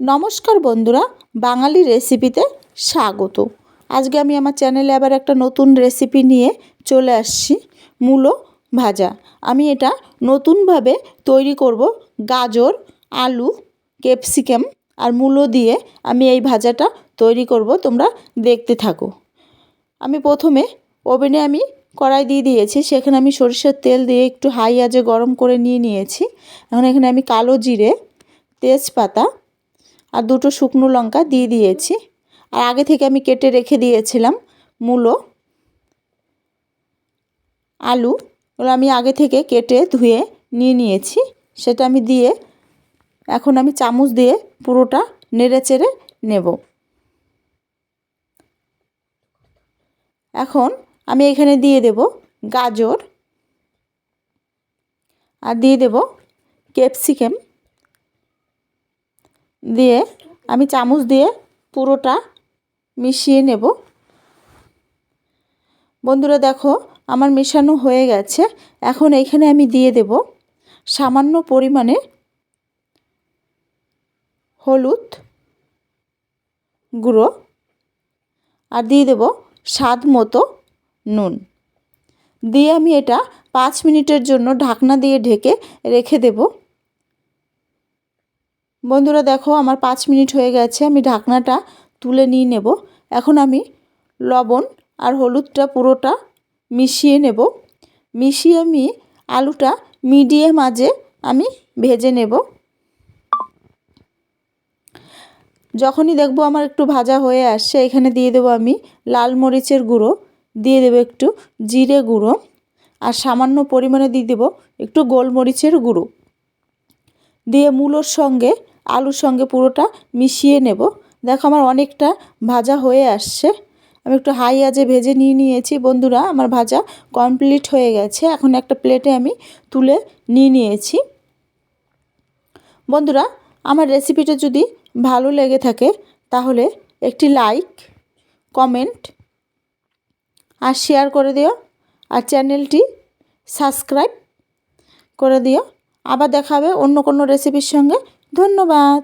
নমস্কার বন্ধুরা, বাঙালি রেসিপিতে স্বাগত। আজকে আমি আমার চ্যানেলে আবার একটা নতুন রেসিপি নিয়ে চলে আসছি, মূলো ভাজা। আমি এটা নতুনভাবে তৈরি করব গাজর, আলু, ক্যাপসিকাম আর মূলো দিয়ে আমি এই ভাজাটা তৈরি করব, তোমরা দেখতে থাকো। আমি প্রথমে ওভেনে আমি কড়াই দিয়ে দিয়েছি, সেখানে আমি সরিষার তেল দিয়ে একটু হাই আজে গরম করে নিয়ে নিয়েছি। এখন এখানে আমি কালো জিরে, তেজপাতা আর দুটো শুকনো লঙ্কা দিয়ে দিয়েছি। আর আগে থেকে আমি কেটে রেখে দিয়েছিলাম মূলো, আলু। ওগুলো আমি আগে থেকে কেটে ধুয়ে নিয়ে নিয়েছি। সেটা আমি দিয়ে এখন আমি চামচ দিয়ে পুরোটা নেড়ে চেড়ে নেব। এখন আমি এখানে দিয়ে দেব গাজর। আর দিয়ে দেব ক্যাপসিকাম। দিয়ে আমি চামচ দিয়ে পুরোটা মিশিয়ে নেব। বন্ধুরা দেখো, আমার মেশানো হয়ে গেছে। এখন এখানে আমি দিয়ে দেব সামান্য পরিমাণে হলুদ গুঁড়ো আর দিয়ে দেব স্বাদ মতো নুন। দিয়ে আমি এটা পাঁচ মিনিটের জন্য ঢাকনা দিয়ে ঢেকে রেখে দেবো। বন্ধুরা দেখো, আমার পাঁচ মিনিট হয়ে গেছে, আমি ঢাকনাটা তুলে নিয়ে নেব। এখন আমি লবণ আর হলুদটা পুরোটা মিশিয়ে নেব। মিশিয়ে আমি আলুটা মিডিয়াম আজে আমি ভেজে নেব। যখনই দেখব আমার একটু ভাজা হয়ে আসছে, এখানে দিয়ে দেবো আমি লাল মরিচের গুঁড়ো, দিয়ে দেবো একটু জিরে গুঁড়ো, আর সামান্য পরিমাণে দিয়ে দেবো একটু গোলমরিচের গুঁড়ো। দিয়ে মূলোর সঙ্গে আলুর সঙ্গে পুরোটা মিশিয়ে নেব। দেখো আমার অনেকটা ভাজা হয়ে আসছে। আমি একটু হাই আজে ভেজে নিয়ে নিয়েছি। বন্ধুরা, আমার ভাজা কমপ্লিট হয়ে গেছে। এখন একটা প্লেটে আমি তুলে নিয়ে নিয়েছি। বন্ধুরা, আমার রেসিপিটা যদি ভালো লেগে থাকে, তাহলে একটি লাইক, কমেন্ট আর শেয়ার করে দিও। আর চ্যানেলটি সাবস্ক্রাইব করে দিও। আবার দেখাবে অন্য কোনো রেসিপির সঙ্গে। ধন্যবাদ।